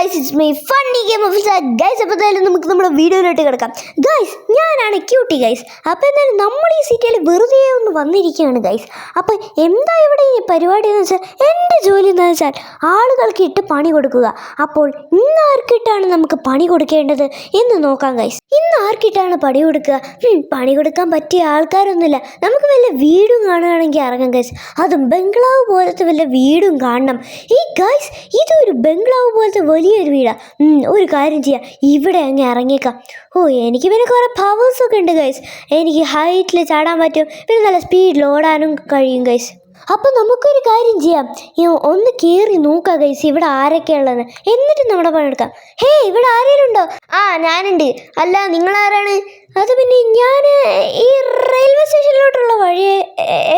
Guys it's my funny game of guys അപ്പോൾ എന്തായാലും നമുക്ക് നമ്മുടെ വീഡിയോയിലോട്ട് കിടക്കാം. ഗൈസ് ഞാനാണ് ക്യൂട്ടി ഗൈസ് അപ്പോൾ എന്തായാലും നമ്മൾ ഈ സിറ്റിയിൽ വെറുതെ ഒന്ന് വന്നിരിക്കുകയാണ് ഗൈസ് അപ്പോൾ എന്താ ഇവിടെ ഈ പരിപാടി എന്ന് വെച്ചാൽ എന്റെ ജോലി എന്ന് വെച്ചാൽ ആളുകൾക്ക് ഇട്ട് പണി കൊടുക്കുക. അപ്പോൾ ഇന്ന് ആർക്കിട്ടാണ് നമുക്ക് പണി കൊടുക്കേണ്ടത് എന്ന് നോക്കാം ഗൈസ് ഇന്ന് ആർക്കിട്ടാണ് പണി കൊടുക്കുക? പണി കൊടുക്കാൻ പറ്റിയ ആൾക്കാരൊന്നുമില്ല. നമുക്ക് വല്ല വീടും കാണുകയാണെങ്കിൽ ഇറങ്ങാം ഗൈസ് അതും ബംഗ്ലാവ് പോലത്തെ വല്ല വീടും കാണണം. ഈ ഗൈസ് ഇതൊരു ബംഗ്ലാവ് പോലത്തെ വലിയൊരു വീടാ. ഒരു കാര്യം ചെയ്യാം. ഇവിടെ അങ്ങ് ഇറങ്ങിയേക്കാം. ഓ എനിക്ക് പിന്നെ കുറേ പവേഴ്സൊക്കെ ഉണ്ട് ഗൈസ് എനിക്ക് ഹൈറ്റിൽ ചാടാൻ പറ്റും. പിന്നെ നല്ല സ്പീഡിൽ ഓടാനും കഴിയും ഗൈസ് അപ്പം നമുക്കൊരു കാര്യം ചെയ്യാം. ഒന്ന് കയറി നോക്കാം ഗൈസ് ഇവിടെ ആരൊക്കെയുള്ളതെന്ന് എന്നിട്ട് നമ്മുടെ പണിയെടുക്കാം. ഹേ ഇവിടെ ആരെങ്കിലും ഉണ്ടോ? ആ ഞാനുണ്ട്. അല്ല നിങ്ങൾ ആരാണ് അത് പിന്നെ ഞാൻ ഈ റെയിൽവേ സ്റ്റേഷനിലോട്ടുള്ള വഴി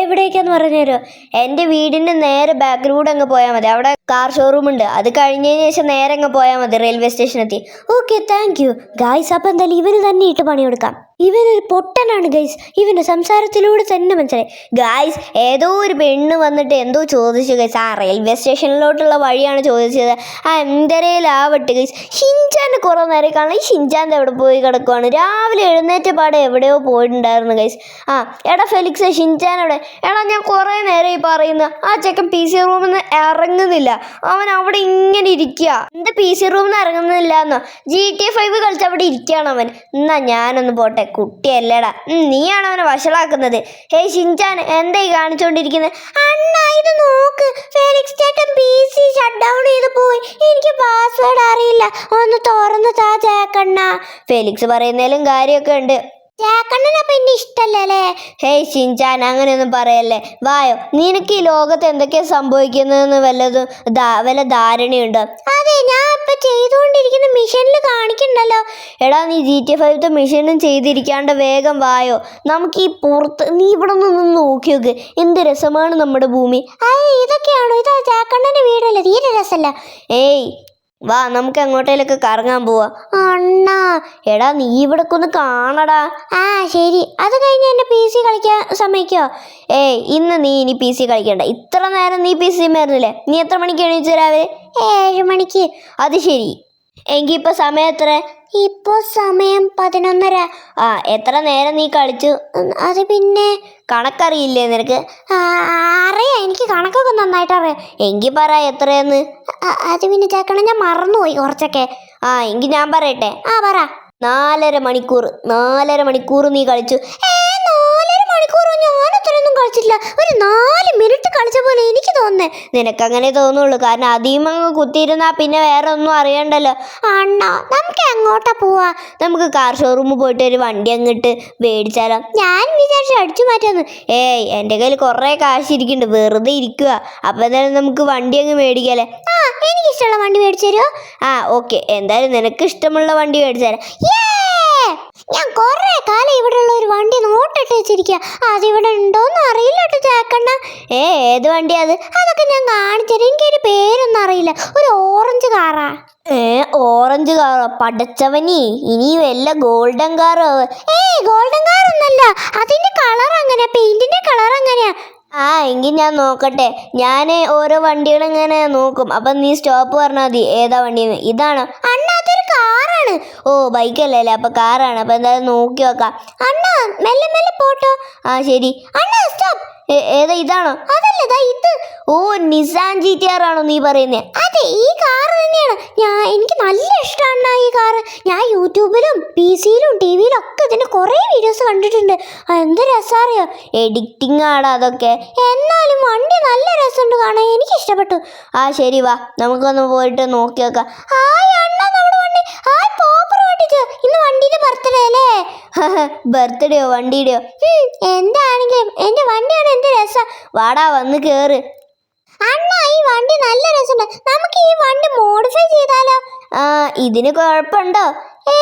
എവിടേക്കാന്ന് പറഞ്ഞു തരുമോ എന്റെ വീടിന്റെ നേരെ ബാക്ക് ബാക്കിലൂടെ അങ്ങ് പോയാൽ മതി. അവിടെ കാർ ഷോറൂം ഉണ്ട്. അത് കഴിഞ്ഞതിന് ശേഷം നേരെ അങ്ങ് പോയാൽ മതി റെയിൽവേ സ്റ്റേഷനെത്തി ഓക്കെ താങ്ക് യു ഗായ്സ് അപ്പം എന്തായാലും ഇവന് തന്നെ ഇട്ട് പണിയെടുക്കാം. ഇവനൊരു പൊട്ടനാണ് ഗൈസ് ഇവന്റെ സംസാരത്തിലൂടെ തന്നെ മനസ്സിലായി. ഗായ്സ് ഏതോ ഒരു പെണ്ണ് വന്നിട്ട് എന്തോ ചോദിച്ചു ഗൈസ് ആ റെയിൽവേ സ്റ്റേഷനിലോട്ടുള്ള വഴിയാണ് ചോദിച്ചത്. ആ എന്തരയിലാവട്ടെ ഗൈസ് ഷിൻചാന്റെ നേരെ കാണാം. ഈ ഷിൻചാന്റെ എവിടെ പോയി കിടക്കുവാണ്. രാവിലെ എഴുന്നേറ്റ പാടെ എവിടെയോ പോയിട്ടുണ്ടായിരുന്നു ഗൈസ് ആ എടാ ഫെലിക്സ് ഷിൻചാൻ എവിടെ എടാ ഞാൻ കുറേ നേരം ഈ പറയുന്ന ആ ചെക്കൻ പി സി റൂമിൽ നിന്ന് ഇറങ്ങുന്നില്ല. അവൻ അവിടെ ഇങ്ങനെ ഇരിക്കുക എന്ത് പി സി റൂമിൽ നിന്ന് ഇറങ്ങുന്നില്ല എന്നോ ജി ടി ഫൈവ് കളിച്ച് അവിടെ ഇരിക്കുകയാണ് അവൻ. എന്നാ ഞാനൊന്ന് പോട്ടെ കുട്ടിയല്ലേടാ. നീയാണ് അവനെ വഷളാക്കുന്നത്. ഹേയ് ഷിൻചാൻ എന്തായി കാണിച്ചുകൊണ്ടിരിക്കുന്നത് അണ്ണാ ഇത് നോക്ക്. ഫെലിക്സ് ചേട്ടൻ പി സി ഷട്ട് ഡൗൺ ചെയ്ത് പോയി. എനിക്ക് പാസ്വേഡ് അറിയില്ല. ഒന്ന് തുറന്ന് താ ചേക്കണ്ണ ഫെലിക്സ് പറയുന്നതിലും കാര്യമൊക്കെ ഉണ്ട് ചേക്കണ്ണന് അപ്പൊ എന്റെ ഇഷ്ടല്ലേ ഹേയ് ഷിൻചാൻ അങ്ങനെയൊന്നും പറയല്ലേ. വായോ നിനക്ക് ഈ ലോകത്ത് എന്തൊക്കെയാ സംഭവിക്കുന്നതെന്ന് വല്ലതും വല്ല ധാരണയുണ്ടോ? അതെ ഞാൻ ഇപ്പൊ ചെയ്തുകൊണ്ടിരിക്കുന്ന മിഷനിൽ കാണിക്കണ്ടല്ലോ. എടാ നീ ജി ടി ഫൈവത്തെ മിഷനും ചെയ്തിരിക്കാണ്ട് വേഗം വായോ. നമുക്ക് ഈ പുറത്ത് നീ ഇവിടെ നിന്ന് നോക്കി നോക്ക്. എന്ത് രസമാണ് നമ്മുടെ ഭൂമി. ഇതൊക്കെയാണോ? ഇതാ ചാക്കണ്ണന്റെ വീടല്ലേ? തീരെ രസമല്ല ഏയ് വാ നമുക്ക് എങ്ങോട്ടേലൊക്കെ കറങ്ങാൻ പോവാ. അണ്ണാ എടാ നീ ഇവിടെ ഒന്ന് കാണടാ. ആ ശരി. അത് കഴിഞ്ഞ് എന്റെ പി സി കളിക്കാൻ സമ്മതിക്കോ? ഏയ് ഇന്ന് നീ ഇനി പി സി കളിക്കണ്ട. ഇത്ര നേരം നീ പി സി മരുന്നില്ലേ നീ എത്ര മണിക്ക് എണീച്ചു രാവിലെ? ഏഴ് മണിക്ക്. അത് ശരി. എങ്കിൽ ഇപ്പൊ സമയം എത്ര? ഇപ്പോ സമയം പതിനൊന്നര. ആ എത്ര നേരം നീ കളിച്ചു? അത് പിന്നെ കണക്കറിയില്ലേ നിനക്ക്? അറിയാം. എനിക്ക് കണക്കൊക്കെ നന്നായിട്ട് അറിയാം. എങ്കിൽ പറ എത്രയെന്ന്. അത് പിന്നെ ചേക്കണം ഞാൻ മറന്നുപോയി കുറച്ചൊക്കെ. ആ എങ്കിൽ ഞാൻ പറയട്ടെ. ആ പറ. നാലര മണിക്കൂർ നാലര മണിക്കൂർ നീ കളിച്ചു. ഏ, കളിച്ചില്ല ഒരു നാല് മിനിറ്റ് കളിച്ച പോലെ എനിക്ക് തോന്നുന്നേ. നിനക്കങ്ങനെ തോന്നുള്ളൂ. കാരണം അധികം അങ്ങ് കുത്തിയിരുന്നാ പിന്നെ വേറെ ഒന്നും അറിയണ്ടല്ലോ. അണ്ണാ നമുക്ക് എങ്ങോട്ടാ പോവാ? നമുക്ക് കാർ ഷോറൂമിൽ പോയിട്ട് ഒരു വണ്ടി അങ്ങിട്ട് മേടിച്ചാലോ? ഞാൻ വിചാരിച്ചു അടിച്ചു മാറ്റാന്ന്. ഏയ് എന്റെ കയ്യിൽ കുറേ കാശ് ഇരിക്കുന്നുണ്ട്. വെറുതെ ഇരിക്കുക. അപ്പോൾ എന്തായാലും നമുക്ക് വണ്ടി അങ്ങ് മേടിക്കാലേ. ആ എനിക്ക് ഇഷ്ടമുള്ള വണ്ടി മേടിച്ചു തരുമോ? ആ ഓക്കെ എന്തായാലും നിനക്ക് ഇഷ്ടമുള്ള വണ്ടി മേടിച്ചു തരാം. ഞാൻ കുറേ കാലം ഇവിടെ ഉള്ള ഒരു വണ്ടി നോട്ടിട്ട് വെച്ചിരിക്കുക അതിവിടെ ഉണ്ടോന്ന് അറിയില്ല കേട്ടോ ചേക്കണ്ണ ഏ ഏത് വണ്ടിയാ അത്? അതൊക്കെ ഞാൻ കാണിച്ചത് എനിക്കൊരു പേരൊന്നും അറിയില്ല. ഒരു ഓറഞ്ച് കാറാ. ഏ ഓറഞ്ച് കാറോ? പടച്ചവനി ഇനി വല്ല ഗോൾഡൻ കാറോ ഏ ഗോൾഡൻ കാർ ഒന്നല്ല അതിന്റെ കളർ അങ്ങനെയാ. പെയിന്റിന്റെ കളർ അങ്ങനെയാ. ആ എങ്കിൽ ഞാൻ നോക്കട്ടെ. ഞാൻ ഓരോ വണ്ടികളും ഇങ്ങനെ നോക്കും. അപ്പം നീ സ്റ്റോപ്പ് പറഞ്ഞാൽ മതി. ഏതാ വണ്ടി ഇതാണ്. അണ്ണാത്തൊരു അതൊരു കാറാണ്. ഓ ബൈക്കല്ലേ അല്ലേ അപ്പൊ കാറാണ്. അപ്പൊ എന്തായാലും നോക്കി വെക്കാം. അണ്ണാ മെല്ലെ മെല്ലെ പോട്ടോ. ആ ശരി. അണ്ണാ സ്റ്റോപ്പ് ഏതാ ഇതാണോ? അതല്ല ഇത്. ഓ നിസാൻ ജി ടി ആർ ആണോ നീ പറയുന്നത് അതെ ഈ കാർ തന്നെയാണ്. ഞാൻ എനിക്ക് നല്ല ഇഷ്ടമാണ് ഈ കാർ ഞാൻ യൂട്യൂബിലും പി സിയിലും ടി വിയിലും ഒക്കെ ഇതിന്റെ കുറേ വീഡിയോസ് കണ്ടിട്ടുണ്ട്. എന്ത് രസമറിയോ എഡിറ്റിംഗ് ആണ് അതൊക്കെ. എന്നാലും വണ്ടി നല്ല രസമുണ്ട് കാണാൻ. എനിക്ക് ഇഷ്ടപ്പെട്ടു. ആ ശരി വാ. നമുക്കൊന്ന് പോയിട്ട് നോക്കി നോക്കാം. ആ അണ്ണാ നമ്മുടെ വണ്ടി. ആ പോപ്പർ ഓട്ടിച്ചു ഇന്ന് വണ്ടിയുടെ ബർത്ത്ഡേ അല്ലേ? ബർത്ത്ഡേയോ വണ്ടിയുടെയോ എന്താണെങ്കിലും എന്റെ വണ്ടിയാണ് എന്ത് രസം? വാടാ വന്ന് കേറ്. അണ്ണാ ഈ വണ്ടി നല്ല രസമുണ്ട്. നമുക്ക് ഈ വണ്ടി മോഡിഫൈ ചെയ്താലോ? ഇതിന് കുഴപ്പമുണ്ടോ? ഏ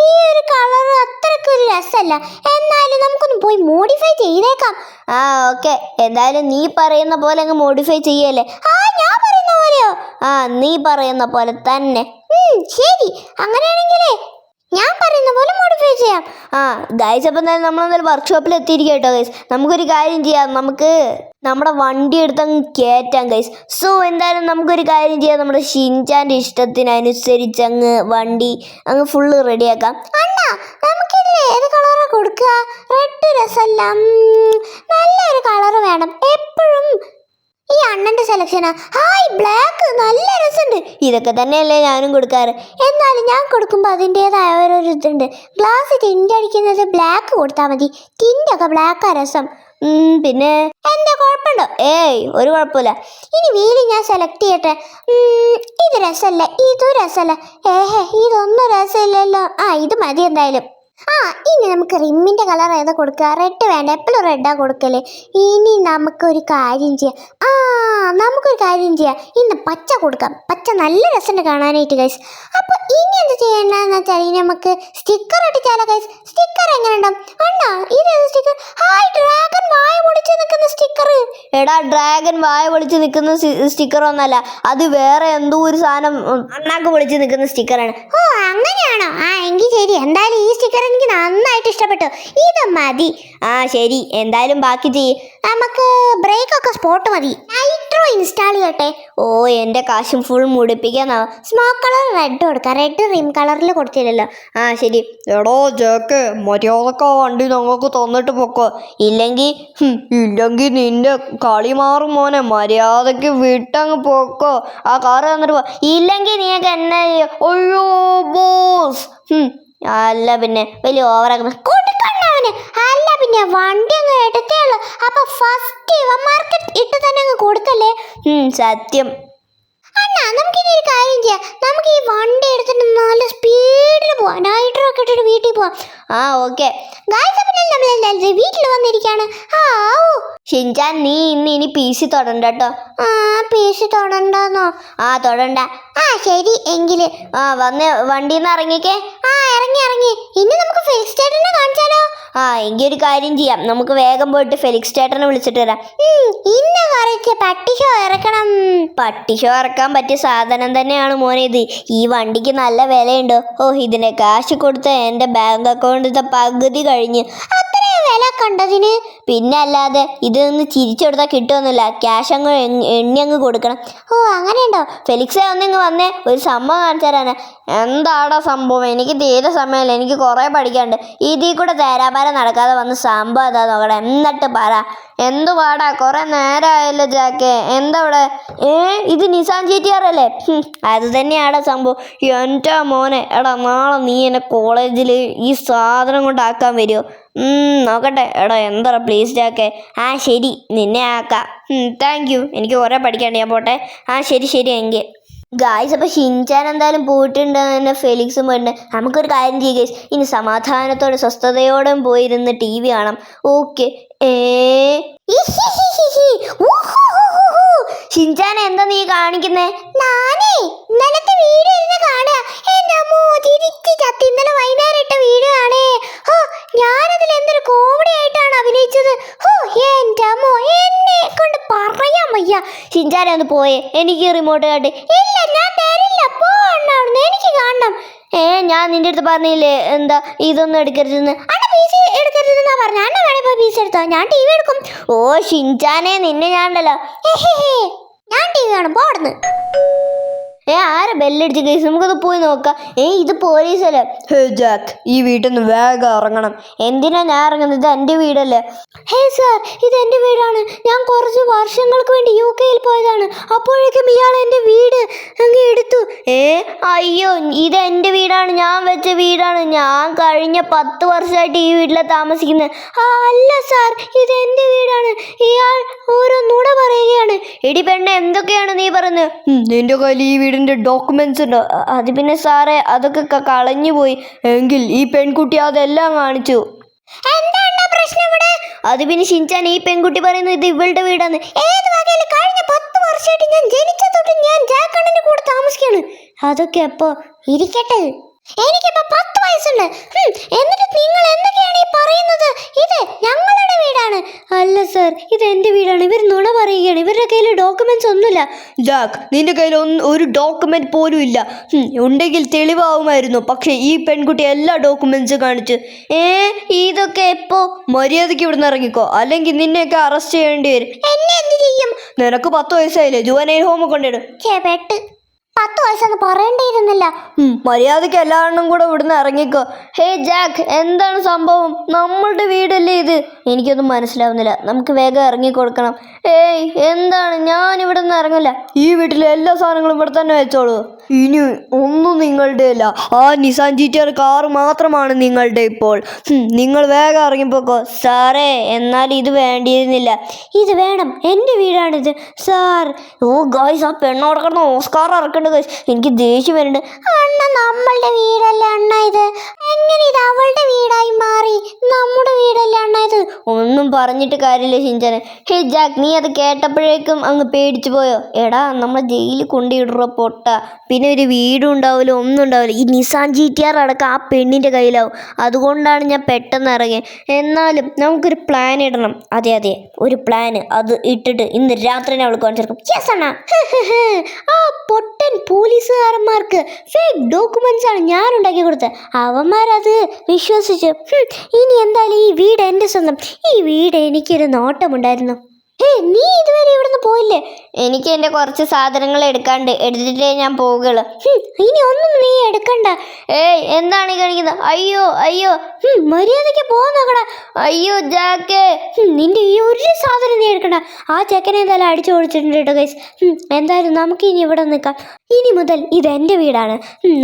ഈ ഒരു കളർ ഒരു രസമല്ല. എന്നാലും നമുക്കൊന്ന് പോയി മോഡിഫൈ ചെയ്തേക്കാം. ആ ഓക്കെ എന്തായാലും നീ പറയുന്ന പോലെ അങ്ങ് മോഡിഫൈ ചെയ്യല്ലേ? ആ ഞാൻ പറയുന്ന പോലെയോ? ആ നീ പറയുന്ന പോലെ തന്നെ. ശരി. അങ്ങനെയാണെങ്കിലേ ഞാൻ പറയുന്ന പോലെ മോഡിഫൈ ചെയ്യാം. ആ ഗൈസ് അപ്പം എന്തായാലും നമ്മളെന്തായാലും വർക്ക്ഷോപ്പിൽ എത്തിയിരിക്കും കേട്ടോ ഗൈസ് നമുക്കൊരു കാര്യം ചെയ്യാം. നമുക്ക് നമ്മുടെ വണ്ടി എടുത്തങ്ങ് കയറ്റാം ഗൈസ് സോ എന്തായാലും നമുക്കൊരു കാര്യം ചെയ്യാം. നമ്മുടെ ഷിൻചാന്റെ ഇഷ്ടത്തിനനുസരിച്ച് അങ്ങ് വണ്ടി അങ്ങ് ഫുള്ള് റെഡിയാക്കാം അണ്ണാ ഏത് കളറാ കൊടുക്കുക? റെഡ് രസമല്ല. നല്ലൊരു കളർ വേണം. എപ്പോഴും ഈ അണ്ണന്റെ സെലക്ഷനാ ഹായ് ബ്ലാക്ക് നല്ല രസമുണ്ട്. ഇതൊക്കെ തന്നെയല്ലേ ഞാനും കൊടുക്കാറ്. എന്നാലും ഞാൻ കൊടുക്കുമ്പോൾ അതിന്റെതായ ഒരു ഇതുണ്ട്. ഗ്ലാസ് ടിന്റ് അടിക്കുന്നത് ബ്ലാക്ക് കൊടുത്താൽ മതി. ടിന്റൊക്കെ ബ്ലാക്കാ രസം. പിന്നെ എന്താ കുഴപ്പമുണ്ടോ? ഏയ് ഒരു കുഴപ്പമില്ല. ഇനി വീൽ ഞാൻ സെലക്ട് ചെയ്യട്ടെ. ഇത് രസമല്ല. ഇതും രസമല്ല. ഏഹേ ഇതൊന്നും രസമില്ലല്ലോ. ആ ഇത് മതി എന്തായാലും. ആ ഇനി നമുക്ക് റിമ്മിന്റെ കളർ ഏതാ കൊടുക്കുക? റെഡ് വേണ്ട എപ്പോഴും റെഡാ കൊടുക്കല്ലേ ഇനി നമുക്കൊരു കാര്യം ചെയ്യാം. ആ നമുക്കൊരു കാര്യം ചെയ്യാം. ഇന്ന് പച്ച കൊടുക്കാം. പച്ച നല്ല രസമുണ്ട് കാണാനായിട്ട് ഗൈസ് അപ്പോൾ ഇനി എന്ത് ചെയ്യേണ്ടതെന്ന് വെച്ചാൽ ഇനി നമുക്ക് സ്റ്റിക്കർ ഒട്ടിച്ചാലോ ഗൈസ് സ്റ്റിക്കർ എങ്ങനെ ഉണ്ടാവും അണ്ണാ ഇതേത് സ്റ്റിക്കർ ഹായ് ഡ്രാഗൺ വായ പൊളിച്ച് നിൽക്കുന്ന സ്റ്റിക്കർ എടാ ഡ്രാഗൺ വായ പൊളിച്ച് നിൽക്കുന്ന സ്റ്റിക്കർ ഒന്നല്ല. അത് വേറെ എന്തോ ഒരു സാധനം അണ്ണാക്ക് പൊളിച്ച് നിൽക്കുന്ന സ്റ്റിക്കറാണ് ഓ അങ്ങനെയാണോ? ആ എങ്കിൽ ശരി. എന്തായാലും ഈ സ്റ്റിക്കർ എനിക്ക് നന്നായിട്ട് ഇഷ്ടപ്പെട്ടു. ഇത് മതി. ആ ശരി. എന്തായാലും ബാക്കി ചെയ്യ്. നമുക്ക് ബ്രേക്ക് ഒക്കെ സ്പോട്ട് മതി. നൈട്രോ ഇൻസ്റ്റാൾ ചെയ്യട്ടെ? ഓ എന്റെ കാശും ഫുൾ മുടിപ്പിക്കാന്നാ. സ്മോക്ക് കളർ റെഡ് കൊടുക്കാം. റെഡ് റിം കളറിൽ കൊടുത്തില്ലല്ലോ. ആ ശരി. എടോ ജേക്ക് മര്യാദക്ക വണ്ടി ഞങ്ങൾക്ക് തന്നിട്ട് പൊക്കോ. ഇല്ലെങ്കിൽ ഇല്ലെങ്കിൽ ഇല്ലെങ്കി നിന്റെ കളി മാറും മോനെ. മര്യാദയ്ക്ക് വിട്ടങ്ങ് പൊക്കോ. ആ കാറ് തന്നിട്ട് പോ. ഇല്ലെങ്കിൽ നീ എന്നെ? അയ്യോ ബോസ്. അല്ല പിന്നെ വലിയ ഓവറാക്കുന്ന കൊടുക്കണ്ണവന് അല്ല പിന്നെ വണ്ടി അങ്ങ് എടുത്തേ ഉള്ളൂ. അപ്പൊ ഫസ്റ്റ് ഇവന്മാർക്ക് ഇട്ട് തന്നെ അങ്ങ് കൊടുക്കല്ലേ സത്യം. അണ്ണാ നമുക്ക് ഇനി ഒരു കാര്യം ചെയ്യാം. നമുക്ക് ഈ വണ്ടി എടുത്തിട്ട് നല്ല സ്പീഡിൽ പോവാം. നൈട്രോ ഒക്കെ ഇട്ടിട്ട് വീട്ടിൽ പോവാം. ആ ഓക്കെ പിന്നെ നമ്മൾ വീട്ടിൽ വന്നിരിക്കുകയാണ് ആ ഷിൻചാൻ നീ ഇന്ന് ഇനി പി സി തൊടണ്ട കേട്ടോ ആ പി സി തൊടണ്ടെന്നോ? ആ തൊടണ്ട. ആ ശരി എങ്കിൽ ആ വന്ന് വണ്ടിയിൽ നിന്ന് ഇറങ്ങിക്കേ ആ ഇറങ്ങി ഇറങ്ങി ഇനി നമുക്ക് ഫെലിക്സ് ചേട്ടനെ കാണിച്ചാലോ? ആ എങ്കിൽ ഒരു കാര്യം ചെയ്യാം. നമുക്ക് വേഗം പോയിട്ട് ഫെലിക്സ് ചേട്ടനെ വിളിച്ചിട്ട് വരാം. ഇന്ന് കുറച്ച് പട്ടിഷോ ഇറക്കണം പട്ടിഷോ ഇറക്കാൻ പറ്റിയ സാധനം തന്നെയാണ് മോനെ ഇത്. ഈ വണ്ടിക്ക് നല്ല വിലയുണ്ട്. ഓ ഇതിനെ കാശ് കൊടുത്ത എന്റെ ബാങ്ക് അക്കൗണ്ടിന്റെ പകുതി കഴിഞ്ഞ്. അത്രയും വില കണ്ടതിന് പിന്നെ അല്ലാതെ ഇതൊന്ന് ചിരിച്ചെടുത്താൽ കിട്ടുമെന്നില്ല ക്യാഷ് അങ്ങ് എണ്ണി അങ്ങ് കൊടുക്കണം. ഓ അങ്ങനെയുണ്ടോ? ഫെലിക്സ് ഒന്നിങ്ങ് വന്നേ. ഒരു സംഭവം കാണിച്ചു തരാനാ. എന്താടാ സംഭവം? എനിക്ക് തീരെ സമയമല്ല? എനിക്ക് കുറേ പഠിക്കാനുണ്ട്. ഇതിൽ കൂടെ തേരാപാരം നടക്കാതെ വന്ന് സംഭവം എന്താ നോക്കട. എന്നിട്ട് പറ. എന്തു പാടാ? കുറേ നേരമായല്ലോ ജാക്കെ. എന്താ ഇവിടെ? ഏ ഇത് നിസാൻ ചേറ്റിയാറല്ലേ? അത് തന്നെയാണ് സംഭവം. എന്റെ മോനെ. എടാ നാളെ നീ എന്നെ കോളേജിൽ ഈ സാധനം കൊണ്ടാക്കാൻ വരുമോ നോക്കട്ടെ. എടാ എന്താ പ്ലീസ് ഡാക്കെ ആ ശരി. നിന്നെ ആക്കാം. താങ്ക് യു എനിക്ക് കുറേ പഠിക്കാണ്ട് ഞാൻ പോട്ടെ. ആ ശരി ശരി എങ്കിൽ ഗായ്സ് അപ്പോൾ ഷിൻചാൻ എന്തായാലും പോയിട്ടുണ്ട് തന്നെ ഫെലിക്സും പോയിട്ടുണ്ട്. നമുക്കൊരു കാര്യം ചെയ്യുക ഗൈസ് ഇനി സമാധാനത്തോടെ സ്വസ്ഥതയോടെ പോയിരുന്ന് ടി വി കാണാം. ഓക്കെ ഏ? ഷിൻചാൻ എന്താ നീ കാണിക്കുന്നേ? നാനേ ഇന്നലത്തെ വീഡിയോ ഇരുന്ന് കാണുക എന്റെ അമ്മോ തിരിച്ച് ചത്തി ഇന്നലെ വൈകുന്നേരം ഇട്ട വീഡിയോ ആണേ ഹോ ഞാനതിൽ എന്തൊരു കോമഡി ആയിട്ടാണ് അഭിനയിച്ചത് ഹോ എന്റെ അമ്മോ എന്നെ കൊണ്ട് പറയാൻ വയ്യ ഷിൻചാനെ ഒന്ന് പോയേ. എനിക്ക് റിമോട്ട് കാട്ട് ഇല്ല ഞാൻ തരില്ല. പോകണം എനിക്ക് കാണണം. ഏ ഞാൻ നിന്റെ അടുത്ത് പറഞ്ഞില്ലേ എന്താ ഇതൊന്നും എടുക്കരുതെന്ന്? അണ്ണ പി സി എടുക്കരുതെന്നാ പറഞ്ഞ. അണ്ണ വേണേ പോയി പി സി ഞാൻ ടി വി എടുക്കും. ഓ ഷിൻചാനെ നിന്നെ ഞാൻ ഉണ്ടല്ലോ. ഞാൻ ടി വി കാണും പോടുന്നു ഏ ആരെ ബെല്ലടിച്ച കേസ്? നമുക്കത് പോയി നോക്കാം. ഏ ഇത് പോലീസല്ലേ? ഹേ ജാക്ക് ഈ വീട്ടിൽ നിന്ന് വേഗം ഇറങ്ങണം. എന്തിനാ ഞാൻ ഇറങ്ങുന്നത്? ഇത് എന്റെ വീടല്ലേ? ഹേ സാർ ഇത് എന്റെ വീടാണ്. ഞാൻ കുറച്ച് വർഷങ്ങൾക്ക് വേണ്ടി യു കെയിൽ പോയതാണ്. അപ്പോഴേക്കും ഇയാൾ എന്റെ വീട് അങ്ങ് എടുത്തു. ഏ അയ്യോ ഇത് എന്റെ വീടാണ്. ഞാൻ വെച്ച വീടാണ്. ഞാൻ കഴിഞ്ഞ പത്ത് വർഷമായിട്ട് ഈ വീട്ടിലെ താമസിക്കുന്നത് ആ അല്ല സാർ ഇത് എന്റെ വീടാണ്. ഇയാൾ ഓരോ നുണ പറയുകയാണ്. എടി പെണ്ണ എന്തൊക്കെയാണ് നീ പറയുന്നത്? നിന്റെ കയ്യിൽ ഈ വീടിന്റെ ഡോക്യുമെന്റ്സ് ഉണ്ട്. അത് പിന്നെ സാറേ അതൊക്കെ കളഞ്ഞു പോയി. എങ്കിൽ ഈ പെൺകുട്ടി അതെല്ലാം കാണിച്ചു. എന്താണ് പ്രശ്നം ഇവിടെ? അത് പിന്നെ ഷിൻചാൻ ഈ പെൺകുട്ടി പറയുന്നത് ഇത് ഇവളുടെ വീടാണ് ഏത് വകയിൽ കഴിഞ്ഞ പത്ത് വർഷമായിട്ട് ഞാൻ ജനിച്ച തൊട്ട് ഞാൻ ജാക്കണ്ണന്റെ കൂടെ താമസിക്കാണ് അതൊക്കെ അപ്പോ ഇരിക്കട്ടെ. എനിക്കിപ്പോ പത്ത് വയസ്സുണ്ട്. എന്നിട്ട് നിങ്ങൾ എന്തൊക്കെയാണ് ഈ പറയുന്നത്? ഇത് ഞങ്ങളുടെ സർ ഇത് എന്റെ വീടാണ്. ഇവർ നുണ പറയുകയാണ്. ഇവരുടെ കയ്യിൽ ഡോക്യുമെന്റ്സ് ഒന്നുമില്ല. ജാക്ക് നിന്റെ കയ്യിൽ ഒന്ന് ഒരു ഡോക്യുമെന്റ് പോലും ഇല്ല. ഉണ്ടെങ്കിൽ തെളിവാകുമായിരുന്നു പക്ഷേ ഈ പെൺകുട്ടി എല്ലാ ഡോക്യുമെന്റ്സും കാണിച്ചു ഏ ഇതൊക്കെ എപ്പോ? മര്യാദയ്ക്ക് ഇവിടുന്ന് ഇറങ്ങിക്കോ. അല്ലെങ്കിൽ നിന്നെയൊക്കെ അറസ്റ്റ് ചെയ്യേണ്ടി വരും. എന്നെ എന്ത് ചെയ്യും? നിനക്ക് പത്ത് വയസ്സായില്ലേ? ജുവനൈൽ ഹോം കൊണ്ടിടും ചേപ്പെട്ട് പത്ത് വയസ്സെന്ന് പറയേണ്ടിയിരുന്നില്ല. മര്യാദയ്ക്ക് എല്ലാവരും കൂടെ ഇവിടുന്ന് ഇറങ്ങിക്കോ. ഹേ ജാക്ക് എന്താണ് സംഭവം? നമ്മളുടെ വീടല്ലേ ഇത്? എനിക്കൊന്നും മനസ്സിലാവുന്നില്ല. നമുക്ക് വേഗം ഇറങ്ങിക്കൊടുക്കണം. ഏയ് എന്താണ്? ഞാൻ ഇവിടെ നിന്ന് ഇറങ്ങില്ല ഈ വീട്ടിലെ എല്ലാ സാധനങ്ങളും ഇവിടെ തന്നെ വെച്ചോളൂ. ഇനി ഒന്നും നിങ്ങളുടെ അല്ല ആ Nissan G T R car മാത്രമാണ് നിങ്ങളുടെ ഇപ്പോൾ. നിങ്ങൾ വേഗം ഇറങ്ങിപ്പോക്കോ. സാറേ എന്നാൽ ഇത് വേണ്ടിയിരുന്നില്ല. ഇത് വേണം. എന്റെ വീടാണിത്. സാർ ഓ ഗായ്സ് ആ പെണ്ണോടക്കണം ഓസ്കാർ ഇറക്കേണ്ട ഗായ്സ് എനിക്ക് ദേഷ്യം വരുന്നുണ്ട്. അണ്ണ നമ്മളുടെ വീടല്ലേ പറഞ്ഞിട്ട് കാര്യമില്ല ഷിഞ്ചനെ. ഹേ ജാക്ക് നീ അത് കേട്ടപ്പോഴേക്കും അങ്ങ് പേടിച്ചു പോയോ? എടാ നമ്മളെ ജയിലിൽ കൊണ്ടിടുറ പൊട്ട? പിന്നെ ഒരു വീടും ഉണ്ടാവില്ല ഒന്നും ഉണ്ടാവില്ല ഈ നിസാൻ ജി ടി ആർ അടക്കം ആ പെണ്ണിന്റെ കയ്യിലാവും. അതുകൊണ്ടാണ് ഞാൻ പെട്ടെന്ന് ഇറങ്ങിയത് എന്നാലും നമുക്കൊരു പ്ലാൻ ഇടണം. അതെ അതെ ഒരു പ്ലാൻ അത് ഇട്ടിട്ട് ഇന്ന് രാത്രി തന്നെ അവൾ കാണിച്ചെടുക്കും യെസ് അണ്ണാ. ആ പൊട്ടൻ പോലീസുകാരന്മാർക്ക് ഫേക്ക് ഡോക്യുമെന്റ്സ് ആണ് ഞാൻ ഉണ്ടാക്കി കൊടുത്തത്. അവന്മാരത് വിശ്വസിച്ചു. ഇനി എന്തായാലും ഈ വീട് എന്റെ സ്വന്തം. ഈ വീട് എനിക്കൊരു നോട്ടമുണ്ടായിരുന്നു. ഏ നീ ഇതുവരെ ഇവിടുന്ന് പോയില്ലേ? എനിക്ക് എന്റെ കുറച്ച് സാധനങ്ങൾ എടുക്കാണ്ട് എടുത്തിട്ടേ ഞാൻ പോവുകയുള്ളൂ. ഇനി ഒന്നും നീ എടുക്കണ്ട. ഏയ് എന്താണ് ഈ കാണിക്കുന്നത്? അയ്യോ അയ്യോ മര്യാദയ്ക്ക് പോകാൻ നോക്കടാ. അയ്യോ ജാക്കേ. നിന്റെ ഈ ഒരു സാധനം നീ എടുക്കണ്ട. ആ ചെക്കനെ എന്തായാലും അടിച്ചു ഓടിച്ചിട്ടുണ്ട് കേട്ടോ ഗൈസ് എന്തായാലും നമുക്ക് ഇനി ഇവിടെ നിൽക്കാം. ഇനി മുതൽ ഇത് എന്റെ വീടാണ്.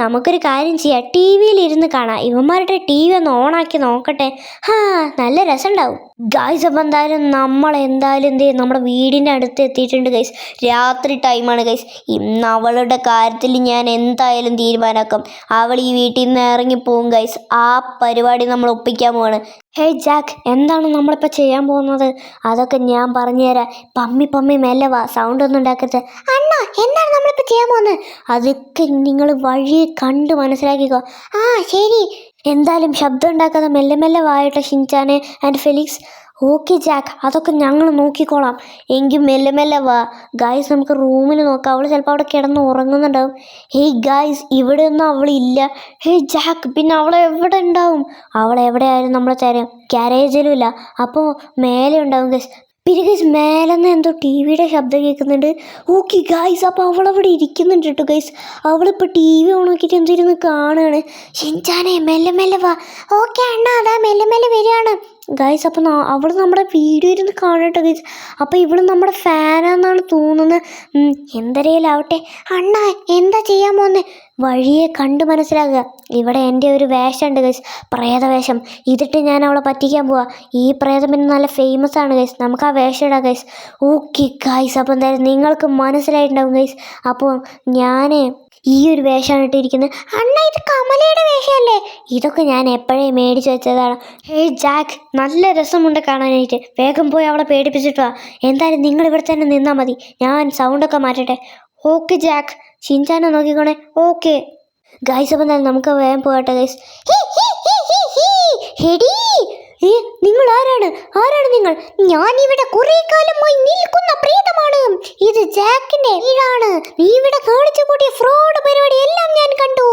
നമുക്കൊരു കാര്യം ചെയ്യാം. ടി വിയിൽ ഇരുന്ന് കാണാം. ഇവന്മാരുടെ ടി വി ഒന്ന് ഓണാക്കി നോക്കട്ടെ. ഹാ നല്ല രസമുണ്ടാവും. ഗൈസ് അപ്പം എന്തായാലും നമ്മൾ എന്തായാലും എന്ത് നമ്മുടെ വീടിന്റെ അടുത്ത് എത്തിയിട്ടുണ്ട് ഗൈസ് രാത്രി ടൈമാണ് ഗൈസ് ഇന്ന് അവളുടെ കാര്യത്തിൽ ഞാൻ എന്തായാലും തീരുമാനമാക്കും അവൾ ഈ വീട്ടിൽ നിന്ന് ഇറങ്ങിപ്പോവും ഗൈസ് ആ പരിപാടി നമ്മൾ ഒപ്പിക്കാൻ പോവാണ്. ഹേ ജാക്ക് എന്താണ് നമ്മളിപ്പോൾ ചെയ്യാൻ പോകുന്നത്? അതൊക്കെ ഞാൻ പറഞ്ഞുതരാം. പമ്മി പമ്മി മെല്ലെ വാ. സൗണ്ട് ഒന്നും ഉണ്ടാക്കരുത്. അണ്ണ എന്താണ് നമ്മളിപ്പോൾ ചെയ്യാൻ പോകുന്നത്? അതൊക്കെ നിങ്ങൾ വഴി കണ്ട് മനസ്സിലാക്കിക്കോ. ആ ശരി. എന്തായാലും ശബ്ദം ഉണ്ടാക്കാതെ മെല്ലെ മെല്ലെ വായിട്ട് ഷിൻചാനെ ആൻഡ് ഫെലിക്സ്. Okay Jack. അതൊക്കെ ഞങ്ങൾ നോക്കിക്കോളാം. എങ്കിൽ മെല്ലെ മെല്ലെ വാ. ഗായ്സ് നമുക്ക് റൂമിൽ നോക്കാം. അവൾ ചിലപ്പോൾ അവിടെ കിടന്ന് ഉറങ്ങുന്നുണ്ടാവും. ഹേയ് ഗായ്സ് ഇവിടെ ഒന്നും അവളില്ല. ഹേയ് ജാക്ക് പിന്നെ അവൾ എവിടെ ഉണ്ടാവും? അവൾ എവിടെയായാലും നമ്മൾ തരാം ഗ്യാരേജിലും ഇല്ല അപ്പോൾ മേലെ ഉണ്ടാവും ഗൈസ് പിന്നെ ഗൈസ് മേലെന്ന് എന്തോ ടി വിയുടെ ശബ്ദം കേൾക്കുന്നുണ്ട്. ഓക്കെ ഗൈസ് അപ്പോൾ അവളവിടെ ഇരിക്കുന്നുണ്ട് കേട്ടോ ഗൈസ് അവളിപ്പോൾ ടി വി ഓണാക്കിയിട്ട് എന്തിരുന്ന് കാണുകയാണ്. ഷിൻചാനെ മെല്ലെ മെല്ലെ വാ. ഓക്കെ അണ്ണ അതാ മെല്ലെ മെല്ലെ വരികയാണ്. ഗൈസ് അപ്പോൾ അവൾ നമ്മുടെ വീഡിയോ ഇരുന്ന് കാണട്ടെ ഗൈസ് അപ്പോൾ ഇവൾ നമ്മുടെ ഫാനാന്നാണ് തോന്നുന്നത്. എന്തരയിലാവട്ടെ അണ്ണ എന്താ ചെയ്യാൻ പോകുന്നത് വഴിയെ കണ്ട് മനസ്സിലാക്കുക. ഇവിടെ എന്റെ ഒരു വേഷമുണ്ട് ഗൈസ് പ്രേതവേഷം. ഇതിട്ട് ഞാൻ അവളെ പറ്റിക്കാൻ പോവാ. ഈ പ്രേതം പിന്നെ നല്ല ഫേമസ് ആണ് ഗൈസ് നമുക്ക് ആ വേഷം ഇടാം ഗൈസ് ഓക്കെ ഗൈസ് അപ്പോൾ എന്തായാലും നിങ്ങൾക്ക് മനസ്സിലായിട്ടുണ്ടാവും ഗൈസ് അപ്പോൾ ഞാൻ ഈ ഒരു വേഷമാണ് ഇട്ടിരിക്കുന്നത്. അണ്ണ ഇത് കമലയുടെ വേഷമല്ലേ ഇതൊക്കെ ഞാൻ എപ്പോഴേ മേടിച്ചു വെച്ചതാണ്. ഹേ ജാക്ക് നല്ല രസമുണ്ട് കാണാനായിട്ട്. വേഗം പോയി അവളെ പേടിപ്പിച്ചിട്ട് വാ. എന്തായാലും നിങ്ങൾ ഇവിടെ തന്നെ നിന്നാൽ മതി. ഞാൻ സൗണ്ടൊക്കെ മാറ്റട്ടെ. Okay Jack. ഷിൻചാനെ നോക്കിക്കോണേ. ഓക്കെ ഗൈസ് അപ്പം തന്നെ നമുക്ക് വേഗം പോകട്ടെ ഗൈസ് ഹെടി. ഏ നിങ്ങൾ ആരാണ്? ആരാണ് നിങ്ങൾ? ഞാൻ ഇവിടെ കുറെ കാലമായി നിൽക്കുന്ന പ്രീതമാണ്. ഇത് ജാക്കിന്റെ വീടാണ് നീ ഇവിടെ കാണിച്ചു കൂട്ടിയ ഫ്രോഡ് പരിപാടി എല്ലാം ഞാൻ കണ്ടു.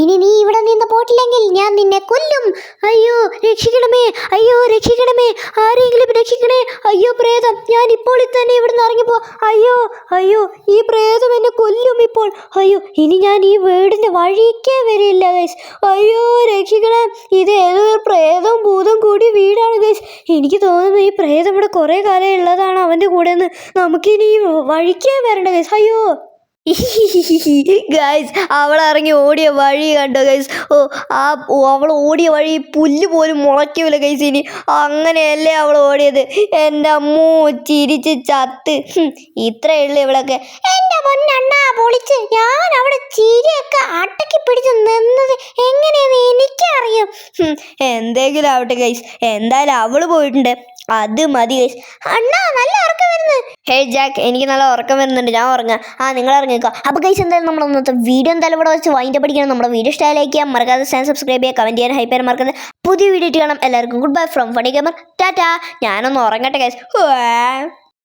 ഇനി നീ ഇവിടെ നിന്ന് പോട്ടില്ലെങ്കിൽ ഞാൻ നിന്നെ കൊല്ലും. അയ്യോ രക്ഷിക്കണമേ. അയ്യോ രക്ഷിക്കണമേ. ആരെങ്കിലും രക്ഷിക്കണേ. അയ്യോ പ്രേതം. ഞാൻ ഇപ്പോൾ തന്നെ ഇവിടുന്ന് ഇറങ്ങിപ്പോ അയ്യോ അയ്യോ ഈ പ്രേതം എന്നെ കൊല്ലും ഇപ്പോൾ. അയ്യോ ഇനി ഞാൻ ഈ വീടിന്റെ വഴിക്കേ വരില്ല അയ്യോ രക്ഷിക്കണേ. ഇത് ഏതോ പ്രേതം ഭൂതം കൂടി വീടാണ് ഗൈസ് എനിക്ക് തോന്നുന്നു ഈ പ്രേതം ഇവിടെ കുറേ കാലം ഉള്ളതാണ് അവന്റെ കൂടെ നിന്ന് നമുക്കിനി വഴിക്കേ വരണ്ട ഗൈസ് അയ്യോ. ഗൈസ് അവൾ ഇറങ്ങി ഓടിയ വഴി കണ്ടോ ഗൈസ് ഓ ആ അവൾ ഓടിയ വഴി പുല്ല് പോലും മുളയ്ക്കൂല ഗൈസ് ഇനി അങ്ങനെയല്ലേ അവൾ ഓടിയത്? എന്റെ അമ്മൂ ചിരിച്ച് ചത്ത്. ഇത്രയേ ഉള്ളൂ ഇവളൊക്കെ. എന്റെ പൊന്നണ്ണാ പൊളിച്ച്. ഞാൻ അവിടെ ചിരിയൊക്കെ അടക്കി പിടിച്ച് നിന്നത് എങ്ങനെയെന്ന് എനിക്കറിയാം. എന്തെങ്കിലും ആവട്ടെ ഗൈസ് എന്തായാലും അവൾ പോയിട്ടുണ്ട്. അത് മതി അണ്ണാ നല്ല ഉറക്കം വരുന്നു. ഹേ ജാക്ക് എനിക്ക് നല്ല ഉറക്കം വരുന്നുണ്ട്. ഞാൻ ഉറങ്ങാം. ആ നിങ്ങൾ ഇറങ്ങിക്കോ അപ്പോൾ ഗൈസ് എന്തായാലും നമ്മൾ ഒന്നത്തെ വീഡിയോ എന്തായാലും ഇവിടെ വെച്ച് വൈൻഡ് പഠിക്കണം നമ്മുടെ വീഡിയോ ഇഷ്ടമായി ചെയ്യാം മറക്കാതെ ചാനൽ സബ്സ്ക്രൈബ് ചെയ്യുക. കമന്റ് ചെയ്യാൻ ഹൈപ്പ് ചെയ്യാൻ മറക്കാതെ പുതിയ വീഡിയോ കാണാം. എല്ലാവർക്കും good bye from funny gamer tata ഞാനൊന്ന് ഉറങ്ങട്ടെ ഗൈസ്